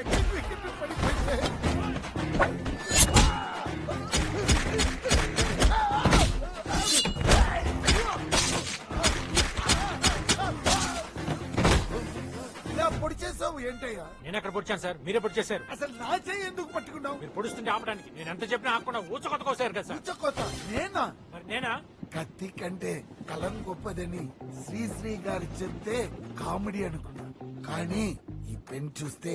Second wicket పడిపోయింది ఇలా పొడి చేసావు ఏంటయ్యా? నేను ఎక్కడ పొడిచాను సార్? మీరే పొడి చేశారు అసలు నా చేయి ఎందుకు పట్టుకున్నావు? మీరు పొడుస్తుంటే ఆపడానికి. నేను ఎంత చెప్పినా ఆకుండా ఊచకొత్త కోసారు కదా సార్. ఉచ్చకోత నేనా? మరి నేనా? కత్తి కంటే కలం గొప్పదని శ్రీశ్రీ గారు చెప్తే కామెడీ అనుకున్నా. కానీ ఈ పెన్ చూస్తే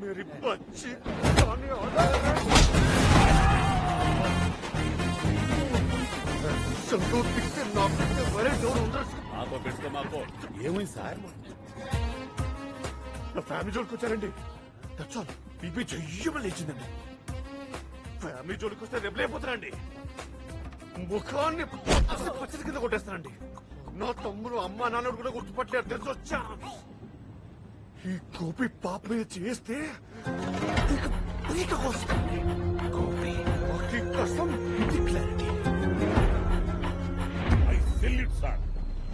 మేరీ బచ్చి మాకో పెట్టుకో మాకో. ఏమైంది సార్? నా ఫ్యామిలీ జోలికి వచ్చారండి. దచ్చాలు బీపీ చెయ్యమని లేచిందండి. ఫ్యామిలీ జోలికి వస్తే రెబలైపోతానండి ముఖాన్ని పచ్చడి కింద కొట్టేస్తానండి నా తమ్ముడు అమ్మ నాన్నడు కూడా గుర్తుపట్టలేరు. తెలిసి? వచ్చా ఈ గోపి పాప మీద చేస్తే పీక పీక కోస్తానండి. గోపి వాకి కసం ఇది clarity I salute sir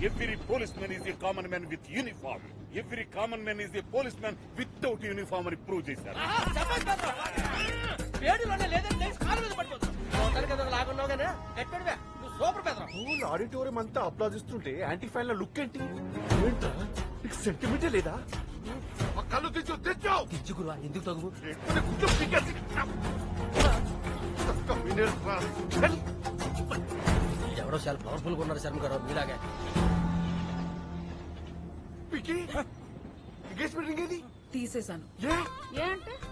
every policeman is a common man with uniform every common man is a policeman without uniform అని ప్రూవ్ చేశారు. ఆడిటోరియం అంతా అప్లాజిస్తుంటే యాంటీ ఫ్యాన్లో లుక్ ఏంటి? ఏంట్రా? నీకు సెంటిమెంటే లేదా? తెచ్చుకురా ఎందుకు తగు. ఎవరో చాలా పవర్ఫుల్గా ఉన్నారు శర్మ గారు మీలాగే. తీసేశాను.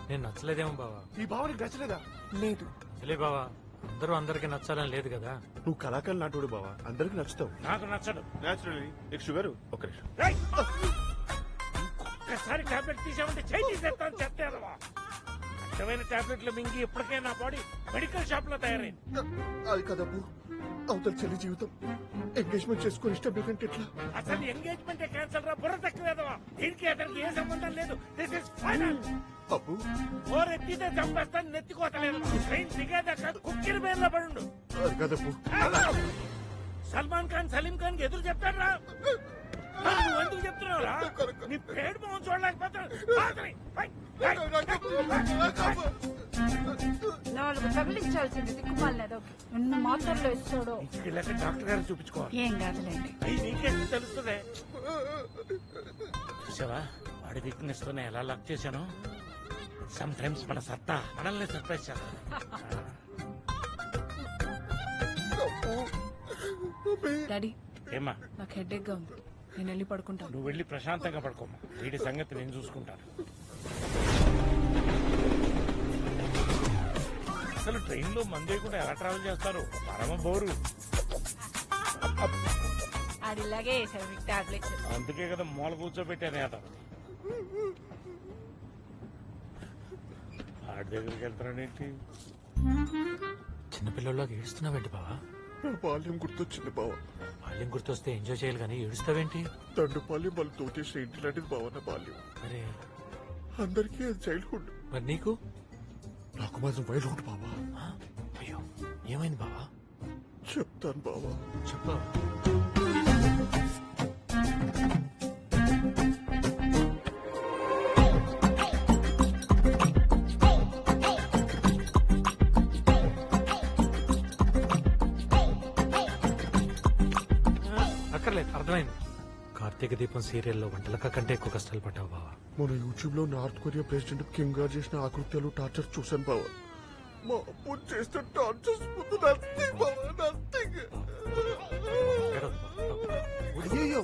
నేను నచ్చలేదేమో బావా. ఈ భావానికి నచ్చలేదా? లేదు. తెలియ బావా. అందరూ అందరికి నచ్చాలని లేదు కదా. నువ్వు కళాకారులు నాటోడు బావా. అందరికి నచ్చుతావు. నాకు నచ్చడు. నేచురల్లీ నీకు షుగర్ ఒక నిమిషం. ఒక్కసారి టాబ్లెట్ తీసామంటే చేయి తీసేస్తాను చెప్తావా అర్థమైన టాబ్లెట్లు మింగి ఇప్పటికే నా బాడీ మెడికల్ షాప్లో తయారైంది అది కదబ్బు. అవతల చెల్లి జీవితం. ఎంగేజ్మెంట్ చేసుకొని ఇష్టం లేకంటే ఎట్లా? అసలు ఎంగేజ్మెంట్ క్యాన్సల్ రా? బుర్ర తక్కువేదవా దీనికి అతనికి ఏ సంబంధం లేదు. దిస్ ఇస్ ఫైనల్ అబ్బు. ఓర్ ఎత్తితే చంపేస్తాను నెత్తికోతలేదు. ట్రైన్ దిగేదాకా కుక్కిరి పేర్లో పడుండు. అది కదబ్బు. సల్మాన్ ఖాన్ సలీం ఖాన్ ఎదురు చెప్తాడు రా ఎందుకు చెప్తున్నావురా? నీ మొహం నాలుగు తగిలించాల్సింది మాత్రలు ఇస్తాడో వెళ్ళాక డాక్టర్ గారు చూపించుకోవాలి. ఏం కాదులేండి. అయ్యి నీకేం తెలుస్తుంది? చూసావా? వాడి వీక్నెస్ తోనే ఎలా లక్ చేశాను? సమ్ టైమ్స్ మన సత్తా మనల్ని సర్ప్రైజ్ చేస్తాను డాడీ ఏమ్మా? నాకు హెడేక్గా ఉంది. నేను వెళ్ళి పడుకుంటాను. నువ్వు వెళ్ళి ప్రశాంతంగా పడుకోమ్మా. వీడి సంగతి నేను చూసుకుంటాను. అసలు ట్రైన్లో మంది కూడా ఎలా ట్రావెల్ చేస్తారు? పరమ బోరు. అది ఇలాగే వేసాడు మీకు టాబ్లెట్స్ అందుకే కదా మూల కూర్చోబెట్టాను ఏదో ఆడి దగ్గరికి వెళ్తాడేంటి చిన్నపిల్లల్లోకి ఏడుస్తున్నావేంటి బావా? నా బాల్యం గుర్తొచ్చింది బావ. బాల్యం గుర్తొస్తే ఎంజాయ్ చేయాలి కానీ ఏడుస్తావేంటి? తండ్రి బాల్యం వాళ్ళు తోచేసిన ఇంటి లాంటిది బావ నా బాల్యం. అరే. అందరికీ అది చైల్డ్హుడ్ మరి నీకు? నాకు మాత్రం వైల్డ్హుడ్ బావా? అయ్యో ఏమైంది బావా? చెప్తాను బావా. చెప్పు కార్తీక దీపం సీరియల్లో వంటలక కంటే ఎక్కువ కష్టాలు పడ్డావు బావా. మన యూట్యూబ్లో నార్త్ కొరియా ప్రెసిడెంట్ కిమ్ గారు చేసిన ఆకృత్యాలు టార్చర్ చూశాను బావ. మా అప్పు చేస్తే టార్చర్స్ ముందు నథింగ్ బావ నథింగ్ అయ్యో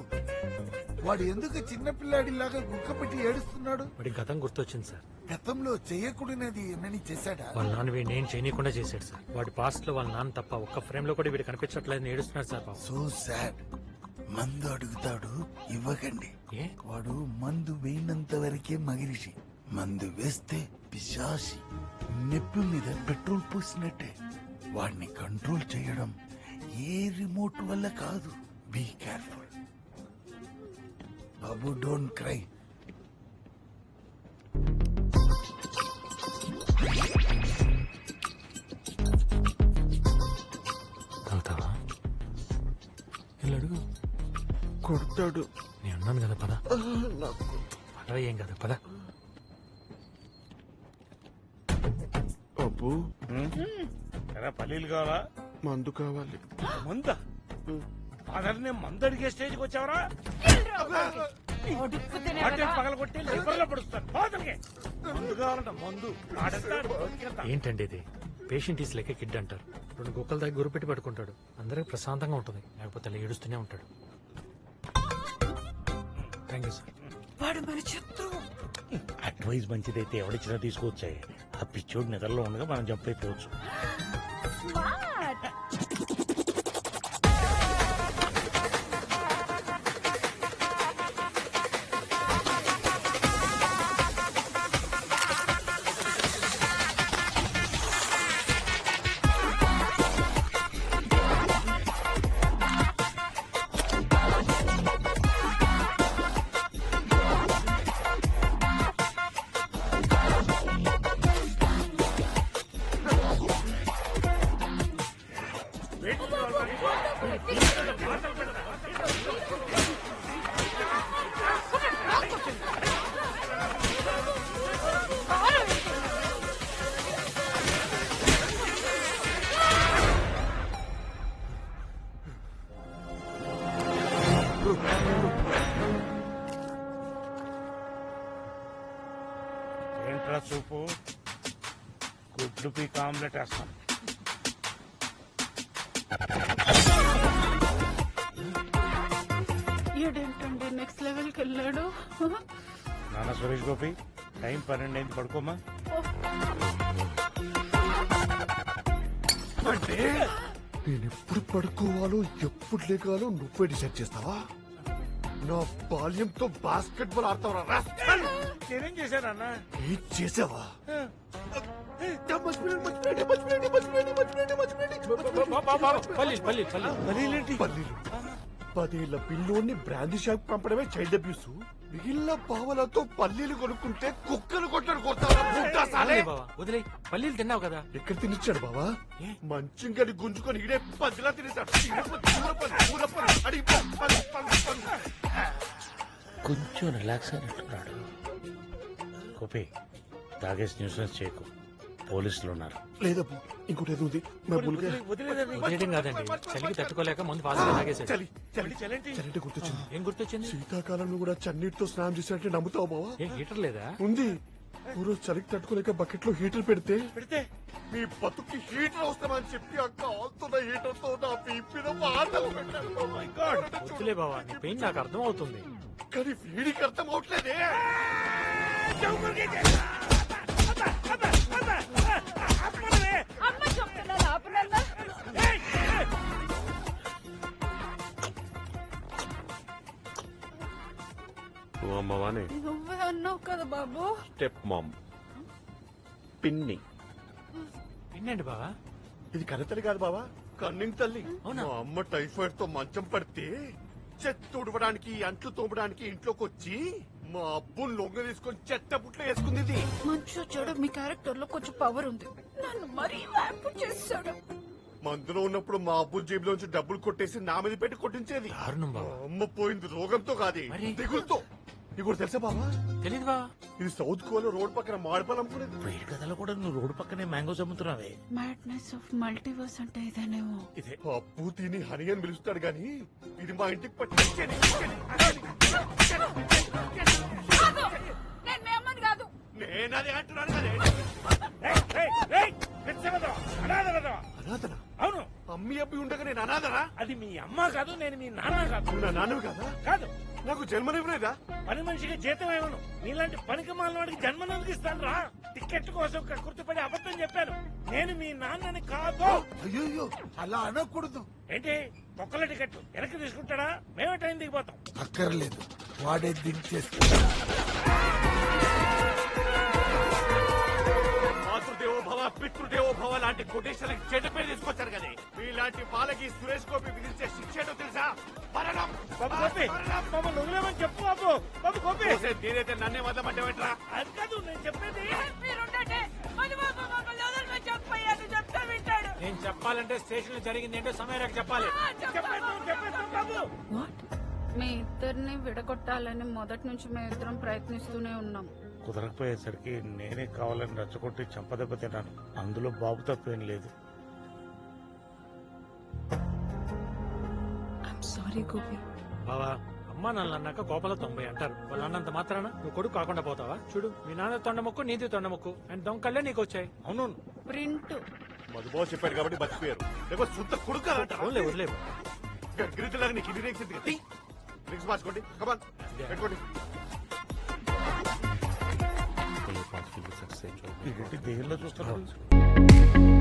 వాడు ఎందుకు చిన్నపిల్లాడిలాగా గుక్క పెట్టి ఏడుస్తున్నాడు? వాడి గతం గుర్తొచ్చింది సార్. గతంలో చేయకూడనది ఏమని చేశాడా? వాళ్ళ నాన్న వీడిని ఏం చేయనీయకుండా చేశాడు సార్. వాడి పాస్ట్లో వాళ్ళ నాన్న తప్ప ఒక్క ఫ్రేమ్లో కూడా వీడు కనిపించట్లేదు ఏడుస్తున్నాడు సార్ సో సాడ్ మందు అడుగుతాడు ఇవ్వకండి. వాడు మందు వేయినంత వరకే మగిరిషి మందు వేస్తే పిశాసి నెప్పి మీద పెట్రోల్ పోసినట్టే. వాడిని కంట్రోల్ చేయడం ఏ రిమోట్ వల్ల కాదు. Be careful. Babu don't cry. తాగుతావా? అడుగు. కొడతాడు. నేను అన్నాను కదా పద. ఆ, నాకు పద ఏం కదా పద. అబ్బు. ఎరా పల్లీలు కావాలా? మందు కావాలి. మంద? ఫాదర్ నేను మందు అడిగే స్టేజ్కి వచ్చావరా? పగల కొట్టి లివర్లో పడుస్తాను ఫాదర్కి! మందు కావాలంట మందు. ఆడేస్తాడు బతికేస్తా. ఏంటండి ఇది? పేషెంట్ ఈస్ లెక్క కిడ్ అంటారు. రెండు గుక్కల దగ్గర గురు పెట్టి పడుకుంటాడు. అందరికి ప్రశాంతంగా ఉంటుంది. లేకపోతే ఏడుస్తూనే ఉంటాడు. Thank you sir. వాడు మన శత్రువు అడ్వైస్ మంచిదైతే ఎవడిచ్చినా తీసుకొచ్చాయి ఆ పిచ్చోడు నిద్రలో ఉండగా మనం జంప్ అయిపోవచ్చు. ఏంట్రా చూపు? గుడ్లు పీక్ ఆమ్లెట్ వేస్తాం ఏంటండి నెక్స్ట్ లెవెల్కి వెళ్ళాడు? నాన్న సురేష్ గోపి టైం పన్నెండు అయింది పడుకోమా? అంటే నేను ఎప్పుడు పడుకోవాలో ఎప్పుడు లేకాలో నువ్వే డిసైడ్ చేస్తావా? నా బాల్యంతో బాస్కెట్ బాల్ ఆడతావరా నేనేం చేశానన్నా ఏం చేసావా మర్చిపోయాను, మర్చిపోయాను, మర్చిపోయాను, మర్చిపోయాను, మర్చిపోయాను, మర్చిపోయాను. పల్లి పల్లి పల్లి మరేంటి పల్లీలు పదేళ్ళ పిల్లోని బ్రాందీ షాప్ పంపడమే చైల్డ్ అబ్యూస్. మిగిలిన పావలతో పల్లీలు కొనుక్కుంటే కుక్కలు కొట్టాడు కొడతారా బావా వదిలే పల్లీలు తిన్నావు కదా. ఎక్కడ తినిచ్చాడు బావా? మంచింగని గుంజుకొని ఇడే పదిలా తినేశాడు. పది. కొంచెం రిలాక్స్ అయినట్టున్నాడు. గోపి తాగేసి న్యూసెన్స్ చేయకు. పోలీసులు ఉన్నారు లేదబ్బు ఇంకోటి ఏదో ఉంది. మా బుల్గా వదిలేయడం కాదండి. చలికి తట్టుకోలేక ముందు ఫాస్ట్ తాగేసాడు చలి చలి. చలి గుర్తొచ్చింది. ఏం గుర్తొచ్చింది? శీతాకాలంలో కూడా చన్నీటితో స్నానం చేసినట్టే నమ్ముతావు బావా? ఏ హీటర్ లేదా? ఉంది. ఊరో చలికి తట్టుకోలేక బకెట్లో హీటర్ పెడితే పెడితే? మీ బతుకి హీటర్ అవసరమని చెప్పి ఆ కాల్తున్న హీటర్తో నా పీపిన వాతలు పెట్టారు వద్దులే బావా నీ పెయిన్ నాకు అర్థం అవుతుంది కానీ వీడికి అర్థం అవట్లేదే నువ్వు అమ్మవానే. నువ్వే అన్నావు కదా బాబు స్టెప్ మామ్. పిన్ని. పిన్నండి బావా? ఇది కన్నతల్లి కాదు బావా కన్నింగ్ తల్లి? మా అమ్మ టైఫాయిడ్తో మంచం పడితే చెత్త తుడవడానికి అంట్లు తోమడానికి ఇంట్లోకి వచ్చి మా అబ్బుని లొంగ తీసుకొని చెత్త పుట్లో వేసుకుంది ఇది. మంచు చెడు మీ క్యారెక్టర్లో కొంచెం పవర్ ఉంది. నన్ను మరీ వ్యాంపు చేశాడు. మందులో ఉన్నప్పుడు మా అబ్బు జేబులోంచి డబ్బులు కొట్టేసి నా మీద పెట్టి కొట్టించేది. దారుణం మా బావా అమ్మ పోయింది రోగంతో కాదు మరి? దిగులతో. నీకు కూడా తెలుసా బావా? తెలీదు బా ఇది సౌత్ కోలో రోడ్ పక్కన మాడిపాలు అమ్ముకునేది. వేడి కథలో కూడా నువ్వు రోడ్డు పక్కనే మ్యాంగోస్ అమ్ముతున్నావే. మ్యాడ్నెస్ ఆఫ్ మల్టీవర్స్ అంటే ఇదేనేమో. ఇదే. పప్పు తిని హని అని పిలుస్తాడు గాని ఇది మా ఇంటికి పట్టి నేను మీ అమ్మని కాదు నేనది అంటున్నాను కదే. అనాథన? అవును. అమ్మి అబ్బి ఉండగా నేను అనాథనా? అది మీ అమ్మ కాదు నేను మీ నాన్న కాదు. నా నాన్నవి కదా? కాదు. నాకు జన్మనివ్వలేదా? పని మనిషికి జీతం ఏమను నీలాంటి పనికి మాలిన వాడికి జన్మనందుకు ఇస్తాను రా. టికెట్ కోసం గుర్తుపడి అబద్ధం చెప్పాను. నేను మీ నాన్నని కాదు. అయ్యో అలా అనకూడదు. ఏంటి? ఒక్కల టికెట్ వెనక్కి తీసుకుంటాడా? మేమే టైం దిగిపోతాం. అక్కర్లేదు. వాడే దించేస్తా మాతృదేవో భవ పితృదేవో భవ లాంటి కొటేషన్లకు చెడ్డ పేరు తీసుకొచ్చారు కదా. మీలాంటి వాళ్ళకి సురేష్ గోపి విధించే శిక్ష ఏంటో తెలుసా? మరణం! బాబు గోపి మమ్మల్ని వదిలేమని చెప్పు బాబు. బాబు గోపి. నేనైతే నన్నే అది కాదు నేను చెప్పేది. నేను చెప్పాలంటే స్టేషన్లో జరిగింది ఏంటో సమయానికి చెప్పాలి. మీ ఇద్దరిని విడగొట్టాలని మొదటి నుంచి మేము ఇద్దరం ప్రయత్నిస్తూనే ఉన్నాం. కుదరకపోయేసరికి నేనే కావాలని రచ్చగొట్టి చంపదెబ్బ తిన్నాను. అందులో బాబు తప్పేం లేదు. సారీ గోపి. బావా అమ్మ నాన్న అన్నాక కోపల తొంభై అంటారు. వాళ్ళ అన్నంత మాత్రాన? నువ్వు కొడుకు కాకుండా పోతావా? చూడు మీ నాన్న తొండముక్కు నీది తొండముక్కు అండ్ దొంగకళ్ళే నీకు వచ్చాయి అవునవును. ప్రింట్. మధుబాబు చెప్పాడు కాబట్టి బతికిపోయారు లేకపోతే శుద్ధ కొడుకాలంట అవునులే వదిలేవు. గిరిజలాగా నీకు ఇది రేక్స్ ఎందుకు? డ్రింక్స్ మార్చుకోండి. కమాన్ పెట్టుకోండి. ఇదేంటి దేహంలో చూస్తున్నాడు